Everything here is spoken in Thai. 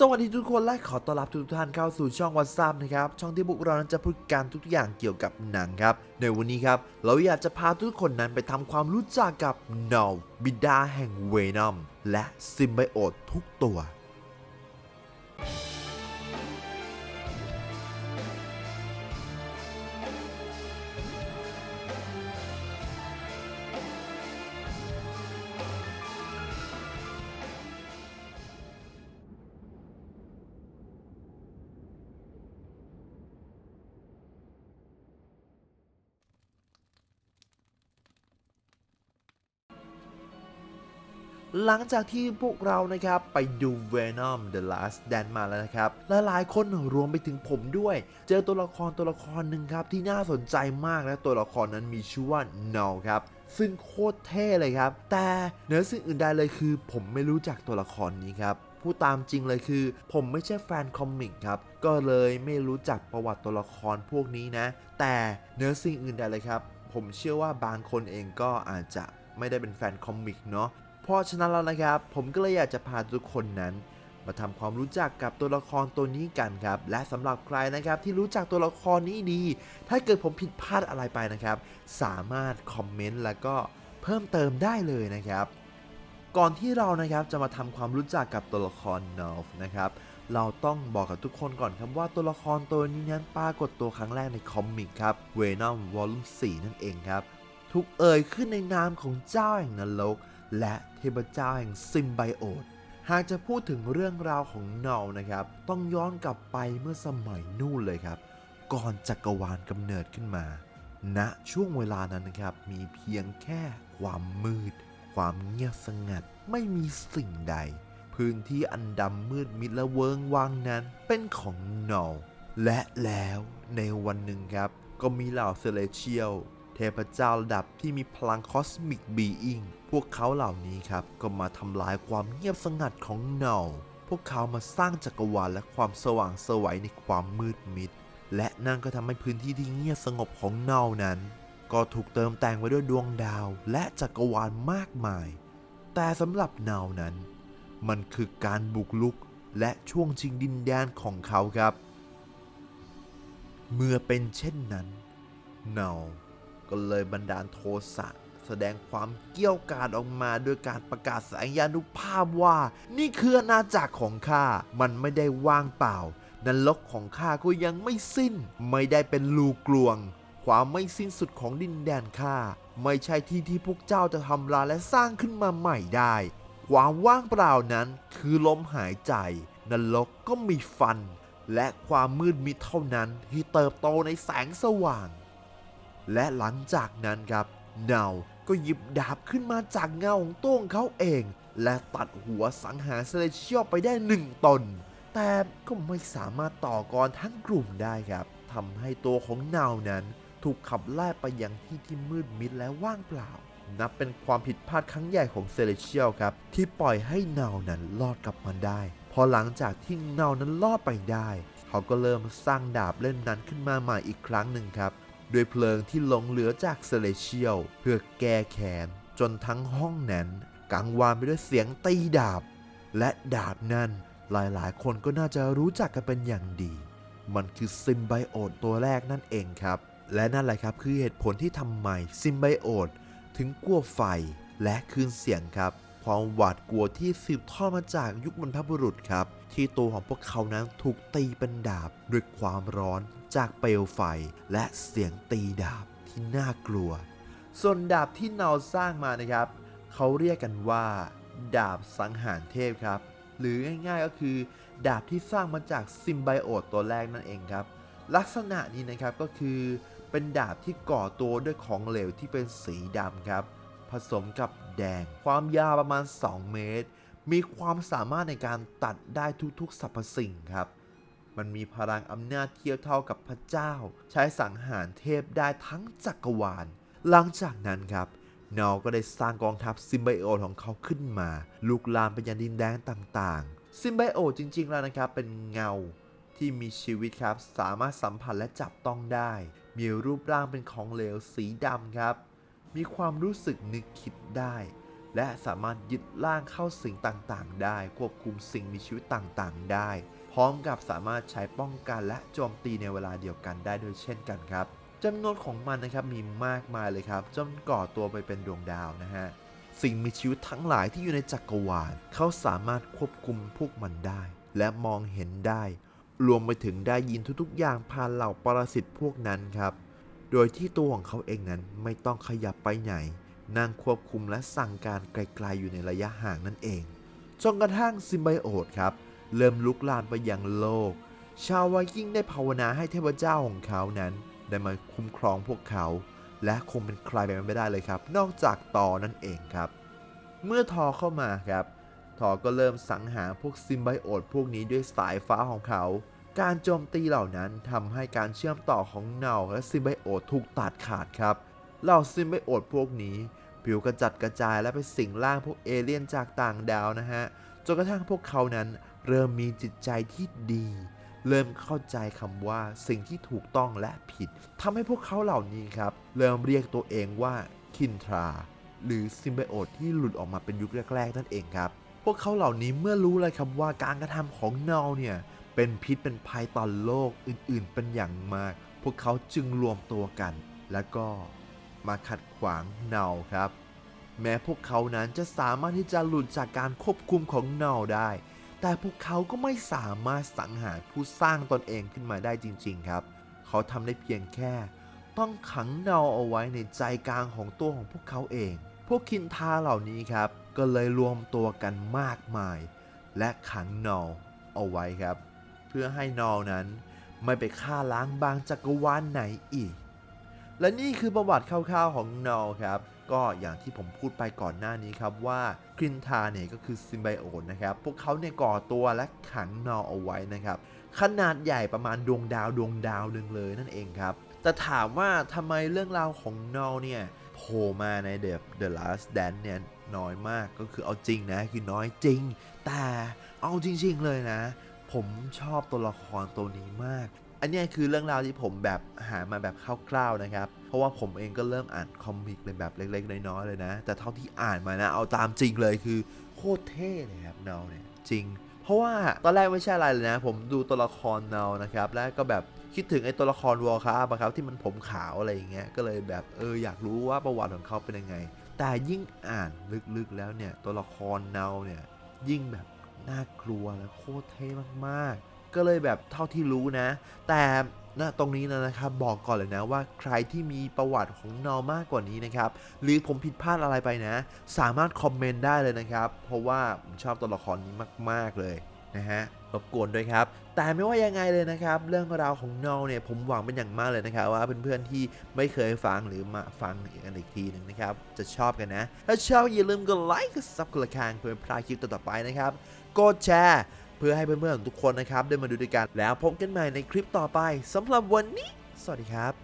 สวัสดีทุกคนและขอต้อนรับทุกท่านเข้าสู่ช่องวัตซับนะครับ ช่องที่พวกเรานั้นจะพูดการทุกอย่างเกี่ยวกับหนังครับ ในวันนี้ครับ เราอยากจะพาทุกคนนั้นไปทำความรู้จักกับนอบิดาแห่งเวนอมและซิมไบโอตทุกตัว หลังจากที่พวกเรานะครับไปดู Venom The Last Dance มาแล้วนะครับและหลายคนรวมไปถึงผมด้วย เจอตัวละครตัวละครหนึ่งครับที่น่าสนใจมากและตัวละครนั้นมีชื่อว่า No ครับซึ่งโคตรเท่เลยครับ แต่เหนือสิ่งอื่นใดเลยคือ ผมไม่รู้จักตัวละครนี้ครับพูดตามจริงเลยคือ ผมไม่ใช่แฟนคอมิกครับ ก็เลยไม่รู้จักประวัติตัวละครพวกนี้นะ แต่เหนือสิ่งอื่นใดเลยครับ ผมเชื่อว่าบางคนเองก็อาจจะไม่ได้เป็นแฟนคอมิกเนาะ เพราะฉะนั้นแล้วนะครับ ผมก็เลยอยากจะพาทุกคนนั้น มาทำความรู้จักกับตัวละครตัวนี้กันครับ และสำหรับใครนะครับที่รู้จักตัวละครนี้ดี ถ้าเกิดผมผิดพลาดอะไรไปนะครับ สามารถคอมเมนต์แล้วก็เพิ่มเติมได้เลยนะครับ ก่อนที่เรานะครับจะมาทำความรู้จักกับตัวละครนอฟนะครับเราต้องบอกกับทุกคนก่อนครับว่าตัวละครตัวนี้นั้นปรากฏตัวครั้งแรกในคอมิกครับ Venom Volume 4นั่นเองครับถูกเอ่ยขึ้นในนามของเจ้าแห่งนรก และเทพเจ้าแห่งซิมไบโอตหากจะพูดถึงเรื่องราวของเนานะครับ ต้องย้อนกลับไปเมื่อสมัยนู่นเลยครับ ก่อนจักรวาลกำเนิดขึ้นมาณช่วงเวลานั้นนะครับ มีเพียงแค่ความมืด ความเงียบสงัด ไม่มีสิ่งใด พื้นที่อันดำมืดมิดและเวิงวางนั้นเป็นของเนอลและแล้วในวันหนึ่งครับ ก็มีเหล่าเซเลเชียล เทพเจ้าระดับที่มีพลังคอสมิกบีอิงพวกเขาเหล่านี้ครับ ก็มาทำลายความเงียบสงัดของเนาพวกเขามาสร้างจักรวาลและความสว่างสวัยในความมืดมิด และนั่นก็ทำให้พื้นที่ที่เงียบสงบของเนานั้น ก็ถูกเติมแต่งไว้ด้วยดวงดาวและจักรวาลมากมาย แต่สำหรับเนานั้น มันคือการบุกลุกและช่วงชิงดินแดนของเขาครับ เมื่อเป็นเช่นนั้น เนา ก็เลยบันดาลโทสะแสดงความเกี้ยวกาดออกมาโดยการประกาศแสงยานุภาพว่า นี่คืออาณาจักรของข้า มันไม่ได้ว่างเปล่า นรกของข้าก็ยังไม่สิ้น ไม่ได้เป็นลูกลวง ความไม่สิ้นสุดของดินแดนข้า ไม่ใช่ที่ที่พวกเจ้าจะทำลายและสร้างขึ้นมาใหม่ได้ ความว่างเปล่านั้นคือลมหายใจ นรกก็มีฟัน และความมืดมิดเท่านั้นที่เติบโตในแสงสว่าง และหลังจากนั้นครับเนาก็หยิบดาบขึ้นมาจากเงาของโต้งเขาเอง และตัดหัวสังหารเซเลเชียลไปได้หนึ่งตน แต่ก็ไม่สามารถต่อกรทั้งกลุ่มได้ครับทำให้ตัวของเนานั้น ถูกขับไล่ไปยังที่ที่มืดมิดและว่างเปล่า นับเป็นความผิดพลาดครั้งใหญ่ของเซเลเชียลครับ ที่ปล่อยให้เนานั้นรอดกลับมาได้ พอหลังจากที่เนานั้นรอดไปได้ เขาก็เริ่มสร้างดาบเล่มนั้นขึ้นมาใหม่อีกครั้งหนึ่งครับ ด้วยเพลิงที่หลงเหลือจากเซเลเชียลเพื่อแก้แค้นจนทั้งห้องนั้นกังวานไปด้วยเสียงตีดาบ และดาบนั้นหลายๆ คนก็น่าจะรู้จักกันเป็นอย่างดี มันคือซิมไบโอตตัวแรกนั่นเองครับ และนั่นแหละครับคือเหตุผลที่ทำไมซิมไบโอตถึงกลัวไฟและคืนเสียงครับ ความหวาดกลัวที่สืบทอดมาจากยุคบรรพบุรุษครับ ที่ตัวของพวกเขานั้นถูกตีเป็นดาบด้วยความร้อน จากเปลวไฟและเสียงตีดาบที่น่ากลัว ส่วนดาบที่เนาสร้างมานะครับ เขาเรียกกันว่า ดาบสังหารเทพครับ หรือง่ายๆก็คือ ดาบที่สร้างมาจากซิมไบโอตตัวแรกนั่นเองครับ ลักษณะนี้นะครับก็คือเป็นดาบที่ก่อตัวด้วยของเหลวที่เป็นสีดำครับ ผสมกับแดง ความยาวประมาณ 2 เมตร มีความสามารถในการตัดได้ทุกๆสรรพสิ่งครับ มันมีพลังอำนาจเทียบเท่ากับพระเจ้า ใช้สังหารเทพได้ทั้งจักรวาล หลังจากนั้นครับนอก็ได้สร้างกองทัพซิมไบโอของเขาขึ้นมา ลุกลามไปยังดินแดนต่างๆ ซิมไบโอจริงๆแล้วนะครับเป็นเงาที่มีชีวิตครับ สามารถสัมผัสและจับต้องได้ มีรูปร่างเป็นของเหลวสีดำครับ มีความรู้สึกนึกคิดได้แและสามารถยึดร่างเข้าสิ่งต่างๆ ได้ ควบคุมสิ่งมีชีวิตต่างๆ ได้ พร้อมกับสามารถใช้ป้องกันและโจมตีในเวลาเดียวกันได้ด้วยเช่นกันครับจำนวนของมันนะครับมีมากมายเลยครับจนก่อตัวไปเป็นดวงดาวนะฮะสิ่งมีชีวิตทั้งหลายที่อยู่ในจักรวาลเขาสามารถควบคุมพวกมันได้ และมองเห็นได้ รวมไปถึงได้ยินทุกๆ อย่างผ่านเหล่าปรสิตพวกนั้นครับ โดยที่ตัวของเขาเองนั้นไม่ต้องขยับไปไหน นั่งควบคุมและสั่งการไกลๆอยู่ในระยะห่างนั่นเองจนกระทั่งซิมไบโอตครับ เริ่มลุกลามไปยังโลก ชาวไวกิ้งได้ภาวนาให้เทพเจ้าของเขานั้น ได้มาคุ้มครองพวกเขา และคงเป็นใครไปไม่ได้เลยครับ นอกจากตอนั่นเองครับ เมื่อทอเข้ามาครับ ทอก็เริ่มสังหารพวกซิมไบโอตพวกนี้ด้วยสายฟ้าของเขา การโจมตีเหล่านั้นทำให้การเชื่อมต่อของเนาและซิมไบโอตถูกตัดขาดครับเหล่าซิมไบโอตพวกนี้ผิวกระจัดกระจายและไปสิงร่างพวกเอเลี่ยนจากต่างดาวนะฮะจนกระทั่งพวกเขานั้น เริ่มมีจิตใจที่ดี เริ่มเข้าใจคำว่าสิ่งที่ถูกต้องและผิดทำให้พวกเขาเหล่านี้ครับ เริ่มเรียกตัวเองว่าคินทรา หรือซิมไบโอตที่หลุดออกมาเป็นยุคแรกๆนั่นเองครับพวกเขาเหล่านี้เมื่อรู้เลยครับว่าการกระทำของเนาเนี่ยเป็นพิษเป็นภัยต่อโลกอื่นๆเป็นอย่างมาก พวกเขาจึงรวมตัวกัน แล้วก็มาขัดขวางเนาครับ แม้พวกเขานั้นจะสามารถที่จะหลุดจากการควบคุมของเนาได้ แต่พวกเขาก็ไม่สามารถสังหารผู้สร้างตนเองขึ้นมาได้จริง ๆ ครับ เขาทำได้เพียงแค่ ต้องขังเนาเอาไว้ในใจกลางของตัวของพวกเขาเอง พวกคินทาเหล่านี้ครับ ก็เลยรวมตัวกันมากมาย และขังเนาเอาไว้ครับ เพื่อให้เนานั้นไม่ไปฆ่าล้างบางจักรวาลไหนอีก และนี่คือประวัติคร่าวๆของนอลครับ ก็อย่างที่ผมพูดไปก่อนหน้านี้ครับว่าครินทาเนี่ยก็คือซิมไบโอตนะครับ พวกเขาเนี่ยก่อตัวและขังนอเอาไว้นะครับ ขนาดใหญ่ประมาณดวงดาวดวงดาวหนึ่งเลยนั่นเองครับ แต่ถามว่าทำไมเรื่องราวของนอเนี่ยโผล่มาในเด The Last Dance เนี่ยน้อยมากก็คือเอาจริงนะคือน้อยจริง แต่เอาจริง ๆ เลยนะ ผมชอบตัวละครตัวนี้มาก อันนี้คือเรื่องราวที่ผมแบบหามาแบบคร่าวๆนะครับ เพราะว่าผมเองก็เริ่มอ่านคอมิกเลยแบบเล็กๆน้อยๆเลยนะ แต่เท่าที่อ่านมานะ เอาตามจริงเลยคือโคตรเท่เลยครับเนาเนี่ยจริง เพราะว่าตอนแรกไม่ใช่อะไรเลยนะ ผมดูตัวละครเนานะครับ แล้วก็แบบคิดถึงไอ้ตัวละครวอลคาร์ครับที่มันผมขาวอะไรอย่างเงี้ย ก็เลยแบบเอออยากรู้ว่าประวัติของเขาเป็นยังไง แต่ยิ่งอ่านลึกๆแล้วเนี่ยตัวละครเนาเนี่ยยิ่งแบบน่ากลัวและโคตรเท่มากๆ ก็เลยแบบเท่าที่รู้นะ แต่นะตรงนี้นะนะครับบอกก่อนเลยนะว่าใครที่มีประวัติของนอมากกว่านี้นะครับ หรือผมผิดพลาดอะไรไปนะ สามารถคอมเมนต์ได้เลยนะครับ เพราะว่าผมชอบตัวละครนี้มาก ๆ เลยนะฮะรบกวนด้วยครับ แต่ไม่ว่ายังไงเลยนะครับ เรื่องราวของนอเนี่ยผมหวังเป็นอย่างมากเลยนะครับ ว่าเพื่อนๆที่ไม่เคยฟังหรือมาฟังอีกอันอีกทีหนึ่งนะครับ จะชอบกันนะ ถ้าชอบอย่าลืมกดไลค์กดซับกดละคางเพื่อไม่พลาดคลิปต่อๆไปนะครับ กดแชร์ เพื่อให้เพื่อนๆทุกคนนะครับได้มาดูด้วยกัน แล้วพบกันใหม่ในคลิปต่อไปสำหรับวันนี้ สวัสดีครับ